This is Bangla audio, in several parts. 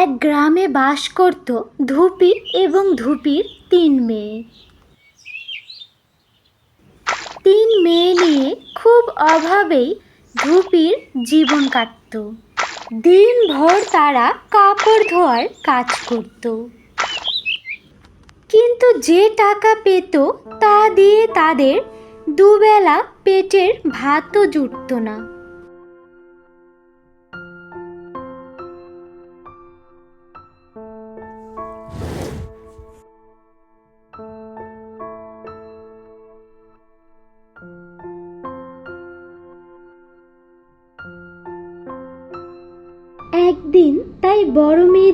এক গ্রামে বাস করত ধুপি এবং ধুপির তিন মেয়ে। তিন মেয়ে নিয়ে খুব অভাবেই ধুপির জীবন কাটত। দিনভর তারা কাপড় ধোয়ার কাজ করত। কিন্তু যে টাকা পেত তা দিয়ে তাদের দুবেলা পেটের ভাতও জুটত না।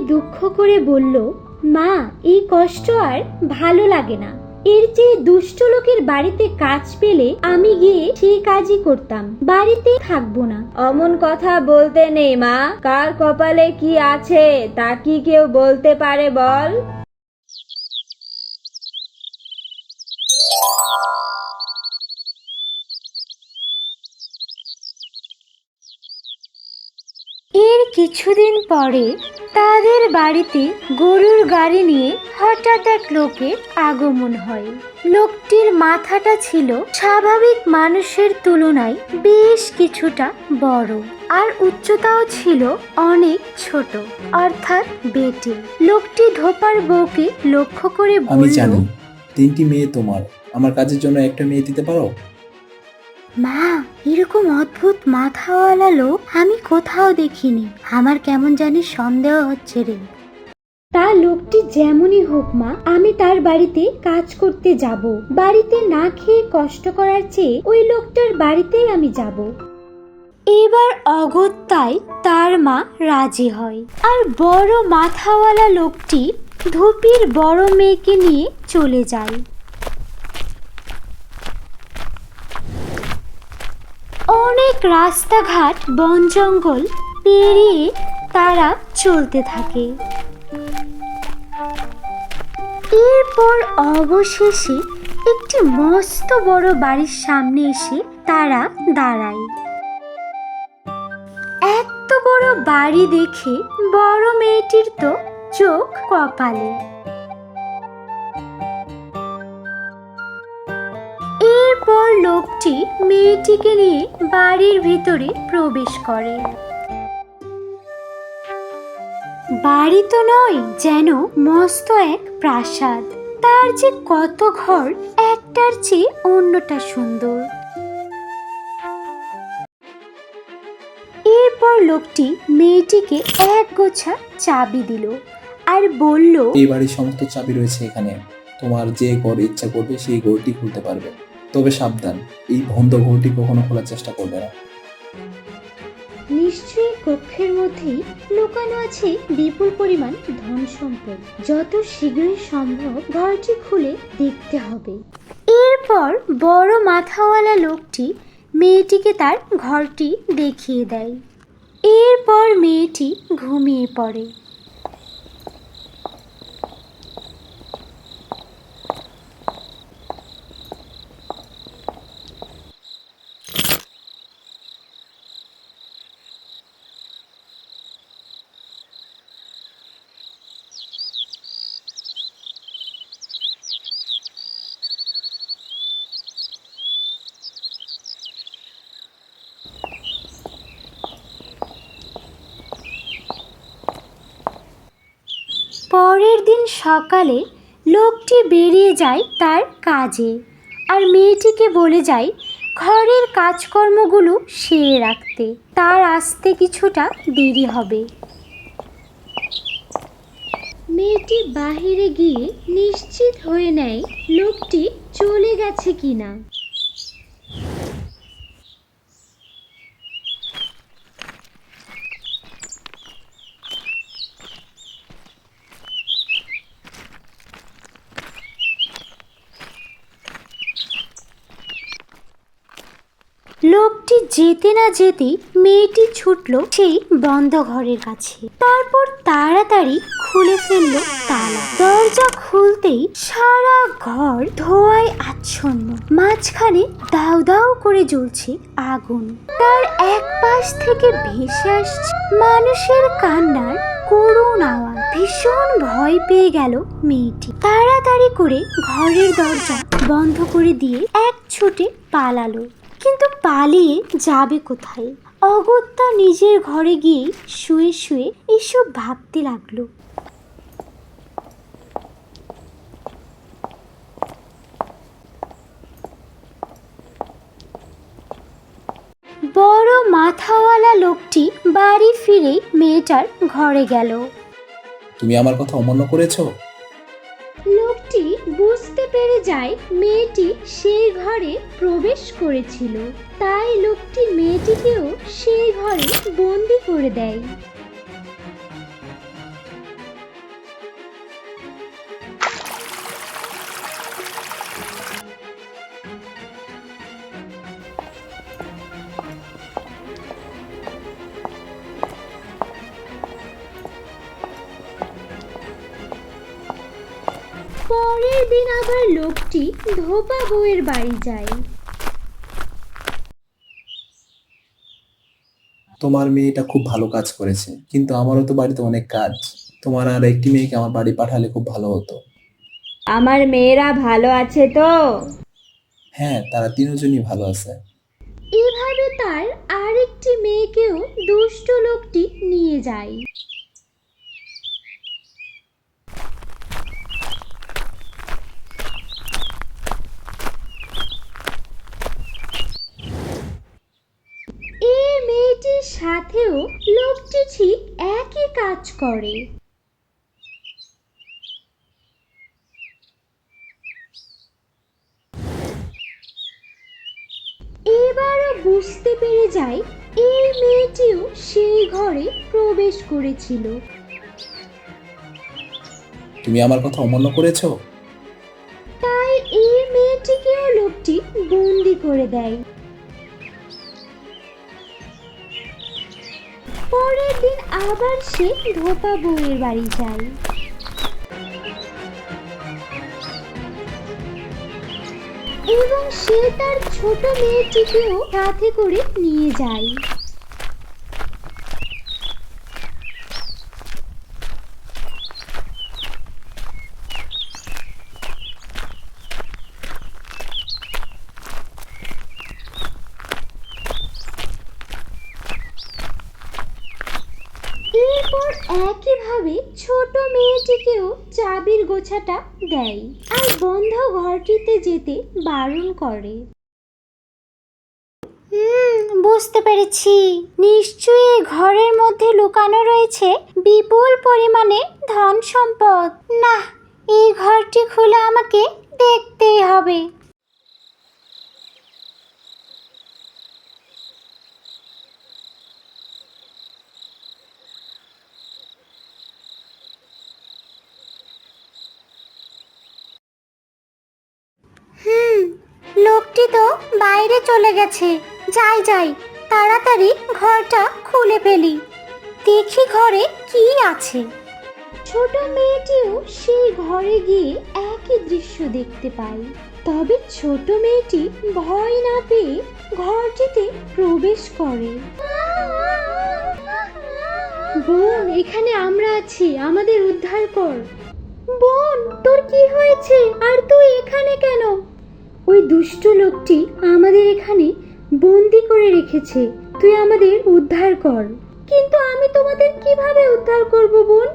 দুঃখ করে বলল, মা, এই কষ্ট আর ভালো লাগে না। এর চেয়ে দুষ্ট লোকের বাড়িতে কাজ পেলে আমি গিয়ে সেই কাজই করতাম। বাড়িতে থাকব না। অমন কথা বলতে নেই, মা। কার কপালে কি আছে, তা কি কেউ বলতে পারে বল? কিছুদিন পরে তাদের বাড়িতে গরুর গাড়ি নিয়ে হঠাৎ এক লোকের আগমন হয়। লোকটির মাথাটা ছিল স্বাভাবিক মানুষের তুলনায় বেশ কিছুটা বড় আর উচ্চতাও ছিল অনেক ছোট অর্থাৎ বেটে। লোকটি ধোপার বউকে লক্ষ্য করে আমি বলল জানি তিনটি মেয়ে তোমার। আমার কাজের জন্য একটা মেয়ে দিতে পারো? মা এরকম অদ্ভুত মাথাওয়ালা লোক আমি কোথাও দেখিনি। আমার কেমন জানি সন্দেহ হচ্ছে রে। তা লোকটি যেমনই হোক মা আমি তার বাড়িতে কাজ করতে যাব। বাড়িতে না খেয়ে কষ্ট করার চেয়ে ওই লোকটার বাড়িতেই আমি যাব। এবার অগত্যায় তার মা রাজি হয়। আর বড় মাথাওয়ালা লোকটি ধুপির বড় মেয়েকে নিয়ে চলে যায়। অনেক রাস্তাঘাট, বন জঙ্গল পেরিয়ে তারা চলতে থাকে। এরপর অবশেষে একটি মস্ত বড় বাড়ির সামনে এসে তারা দাঁড়ায়। এত বড় বাড়ি দেখে বড় মেয়েটির তো চোখ কপালে। মেয়েটিকে নিয়ে বাড়ির ভিতরে প্রবেশ করে। বাড়ি তো নয়, যেন মস্ত এক প্রাসাদ। তার যে কত ঘর, একটার চেয়ে অন্যটা সুন্দর। এরপর লোকটি মেয়েটিকে এক গোছা চাবি দিল আর বলল, এই বাড়ির সমস্ত চাবি রয়েছে এখানে। তোমার যে ঘর ইচ্ছা করবে, সেই ঘরটি খুলতে পারবে। তবে সাবধান, এই বন্ধ ঘরটি কখনো খোলার চেষ্টা করবে না। নিশ্চয়ই কক্ষের মধ্যেই লুকানো আছে বিপুল পরিমাণ ধন সম্পদ। যত শীঘ্রই সম্ভব ঘরটি খুলে দেখতে হবে। এরপর বড় মাথাওয়ালা লোকটি মেয়েটিকে তার ঘরটি দেখিয়ে দেয়। এরপর মেয়েটি ঘুমিয়ে পড়ে পরের দিন সকালে লোকটি বেরিয়ে যায় তার কাজে আর মেয়েটিকে বলে যায়, ঘরের কাজকর্মগুলো সেরে রাখতে। তার আসতে কিছুটা দেরি হবে। মেয়েটি বাহিরে গিয়ে নিশ্চিত হয়ে নেয় লোকটি চলে গেছে কিনা লোকটি যেতে না যেতেই মেয়েটি ছুটল সেই বন্ধ ঘরের কাছে। তারপর তাড়াতাড়ি খুলে ফেলল তালা। দরজা খুলতেই সারা ঘর ধোয়ায় আচ্ছন্ন। মাঝখানে দাউ দাউ করে জ্বলছে আগুন। তার এক পাশ থেকে ভেসে আসছে মানুষের কান্নার করুণ আওয়াজ। ভীষণ ভয় পেয়ে গেল মেয়েটি। তাড়াতাড়ি করে ঘরের দরজা বন্ধ করে দিয়ে এক ছুটে পালালো। কিন্তু পালিয়ে যাবে কোথায়? অগত্যা নিজের ঘরে গিয়ে শুয়ে শুয়ে এসব ভাবতে লাগল। বড় মাথাওয়ালা লোকটি বাড়ি ফিরে মেয়েটার ঘরে গেল। তুমি আমার কথা অমান্য করেছ? যায় মেয়েটি সেই ঘরে প্রবেশ করেছিল। তাই লোকটি মেয়েটিকেও সেই ঘরে বন্দি করে দেয়। লোকটি ধোপা বউয়ের বাড়ি যায়। তোমার মেয়েটা খুব ভালো কাজ করেছে কিন্তু আমারও তো বাড়িতে অনেক কাজ। তোমার আর একটি মেয়েকে আমার বাড়ি পাঠালে খুব ভালো হতো। আমার মেয়েরা ভালো আছে তো? হ্যাঁ তারা তিনজনই ভালো আছে। এভাবে তার আরেকটি মেয়েকেও দুষ্ট লোকটি নিয়ে যায় এই মেয়েটির সাথেও লোকটি ঠিক একই কাজ করে। এবারও বুঝতে পেরে যায় এই মেয়েটিও সেই ঘরে প্রবেশ করেছিল। তুমি আমার কথা অমান্য করেছ? তাই এই মেয়েটিকেও লোকটি বন্দি করে দেয়। পরের দিন আবার সে ধোপা বউয়ের বাড়ি যায় এবং সে তার ছোট মেয়েটিকেও সাথে করে নিয়ে যায় এরপর একইভাবে ছোট মেয়েটিকেও চাবির গোছাটা দেয় আর বন্ধ ঘরটিতে যেতে বারণ করে। হুম, বুঝতে পেরেছি। নিশ্চয়ই ঘরের মধ্যে লুকানো রয়েছে বিপুল পরিমাণে ধন সম্পদ না এই ঘরটি খুলে আমাকে দেখতেই হবে। হুম, লোকটি তো বাইরে চলে গেছে। যাই যাই, তাড়াতাড়ি ঘরটা খুলে ফেলি। দেখি ঘরে কি আছে। ছোট মেয়েটিও সেই ঘরে গিয়ে একই দৃশ্য দেখতে পায়। তবে ছোট মেয়েটি ভয় না পেয়ে ঘরটিতে প্রবেশ করে। বোন, এখানে আমরা আছি, আমাদের উদ্ধার কর। বোন, তোর কি হয়েছে? আর তুই এখানে কেন? দুষ্ট লোকটি আমাদের এখানে বন্দি করে রেখেছে। তুই আমাদের উদ্ধার কর। কিন্তু আমি তোমাদের কীভাবে উদ্ধার করব বোন?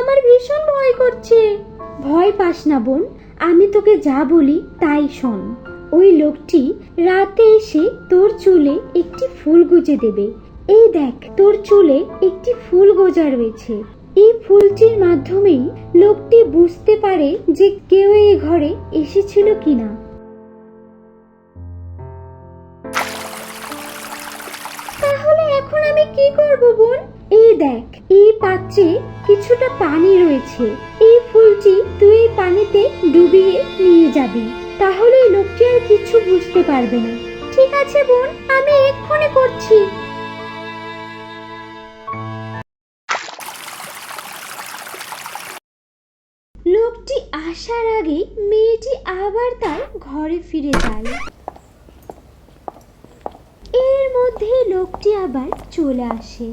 আমার ভীষণ ভয় করছে। ভয় পাস না বোন, আমি তোকে যা বলি তাই শোন। ওই লোকটি রাতে এসে তোর চুলে একটি ফুল গুজে দেবে। এই দেখ, তোর চুলে একটি ফুল গোজা রয়েছে। এই ফুলটির মাধ্যমেই লোকটি বুঝতে পারে যে কেউ এই ঘরে এসেছিল কিনা। আমি কি করব, বোন? এই দেখ, এই পাত্রে কিছুটা পানি রয়েছে। এই ফুলটি তুই এই পানিতে ডুবিয়ে নিয়ে যাবি। তাহলে এই লোকটি আর কিছু বুঝতে পারবে না। ঠিক আছে, বোন, আমি এক্ষুনি করছি। লোকটি আসার আগে মেয়েটি আবার তার ঘরে ফিরে যায়। মধ্যেই লোকটি আবার চলে আসে।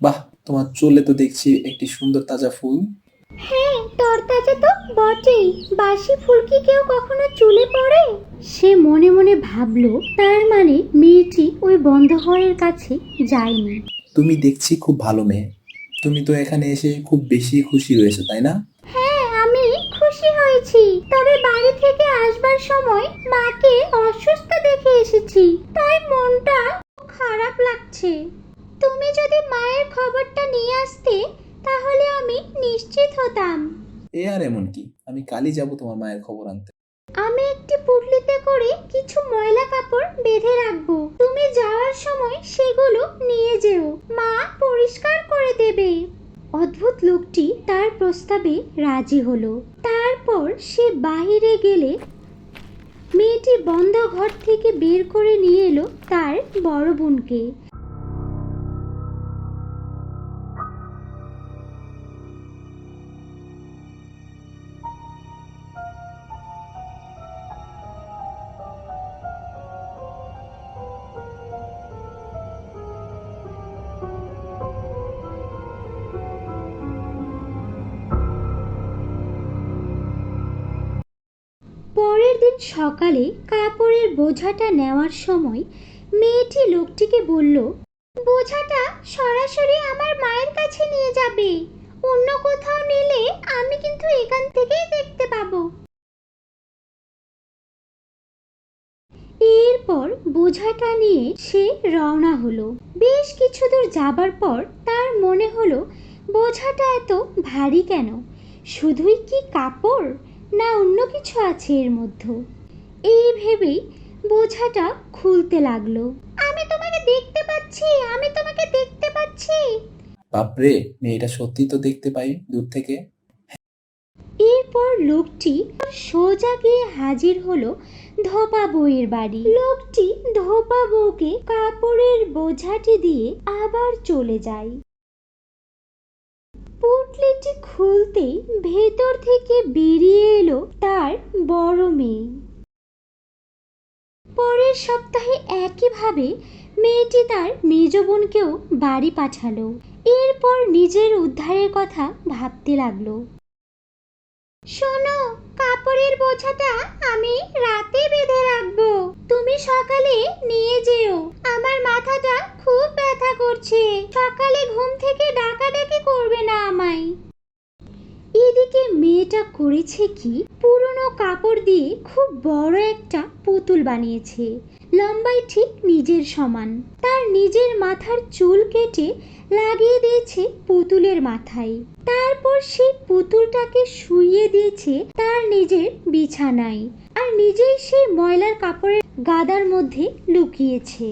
বাহ তোমার চুলে তো দেখছি একটি সুন্দর তাজা ফুল। হ্যাঁ তরতাজা তো বটেই। বাসি ফুল কি কেউ কখনো চুলে পড়ে? সে মনে মনে ভাবলো তার মানে মেয়েটি ওই বন্ধ হওয়ার কাছে যায়নি। তুমি দেখছি খুব ভালো মেয়ে। তুমি তো এখানে এসে খুব বেশি খুশি হয়েছো তাই না? হ্যাঁ আমি খুশি হয়েছি। তবে বাড়ি থেকে আসবার সময় মাকে অসুস্থ দেখে এসেছি। তাই মনটা খারাপ লাগছে। তুমি যদি মায়ের খবরটা নিয়ে আসতে তাহলে আমি নিশ্চিত হতাম। এ আর এমন কি? আমি কালই যাব তোমার মায়ের খবর আনতে। আমি একটি পুটলিতে করে কিছু ময়লা কাপড় বেঁধে রাখব। তুমি যাওয়ার সময় সেগুলো নিয়ে যেও। মা পরিষ্কার করে দেবে। অদ্ভুত লোকটি তার প্রস্তাবে রাজি হলো। তারপর সে বাইরে গেলে মেয়েটি বন্ধ ঘর থেকে বের করে নিয়ে এলো তার বড় বোনকে। সকালে কাপড়ের বোঝাটা নেওয়ার সময় মেয়েটি লোকটিকে বলল, বোঝাটা সরাসরি আমার মায়ের কাছে নিয়ে যাবে। অন্য কোথাও নিলে আমি কিন্তু এখান থেকেই দেখতে পাবো। এরপর বোঝাটা নিয়ে সে রওনা হলো। বেশ কিছু দূর যাবার পর তার মনে হলো, বোঝাটা এত ভারী কেন? শুধুই কি কাপড়? না অন্য কিছু আছে এর মধ্যে। এই ভেবেই বোঝাটা খুলতে লাগল। আমি তোমাকে দেখতে পাচ্ছি আমি তোমাকে দেখতে পাচ্ছি। বাপরে মেয়েটা সত্যি তো দেখতে পাই দূর থেকে। এরপর লোকটি সোজা গিয়ে হাজির হলো ধোপা বউয়ের বাড়ি। লোকটি ধোপা বউকে কাপড়ের বোঝাটি দিয়ে আবার চলে যায়। পুটলিটি খুলতেই ভেতর থেকে বেরিয়ে এলো তার বড় মেয়ে। পরের সপ্তাহে একইভাবে মেয়েটি তার মেজ বোনকেও বাড়ি পাঠালো। এরপর নিজের উদ্ধারের কথা ভাবতে লাগল। শোনো, কাপড়ের বোঝাটা আমি রাতে বেঁধে রাখব। তুমি সকালে নিয়ে যেও। আমার মাথাটা খুব ব্যথা করছে। সকালে ঘুম থেকে ডাকাডাকি করবে না আমায়। এদিকে মেয়েটা করেছে কি? পুরনো কাপড় দিয়ে খুব বড় একটা পুতুল বানিয়েছে। লম্বায় ঠিক নিজের সমান। তার নিজের মাথার চুল কেটে লাগিয়ে দিয়েছে পুতুলের মাথায়। তারপর সেই পুতুলটাকে শুইয়ে দিয়েছে তার নিজের বিছানায়। আর নিজেই সেই ময়লার কাপড়ের গাদার মধ্যে লুকিয়েছে।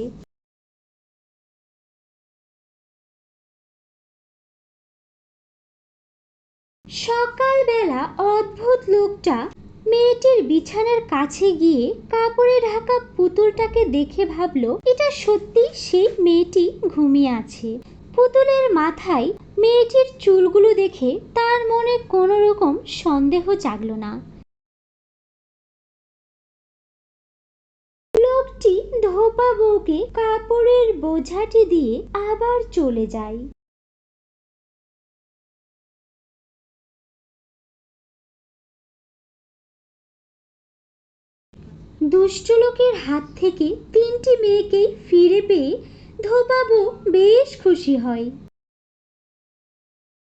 সকালবেলা অদ্ভুত লোকটা মেয়েটির বিছানার কাছে গিয়ে কাপড়ে ঢাকা পুতুলটাকে দেখে ভাবলো, এটা সত্যি সেই মেয়েটি ঘুমিয়ে আছে। পুতুলের মাথায় মেয়েটির চুলগুলো দেখে তার মনে কোনো রকম সন্দেহ জাগলো না। লোকটি ধোপা বউকে কাপড়ের বোঝাটি দিয়ে আবার চলে যায়। দুষ্ট লোকের হাত থেকে তিনটি মেয়েকেই ফিরে পেয়ে ধোপাবু বেশ খুশি হয়।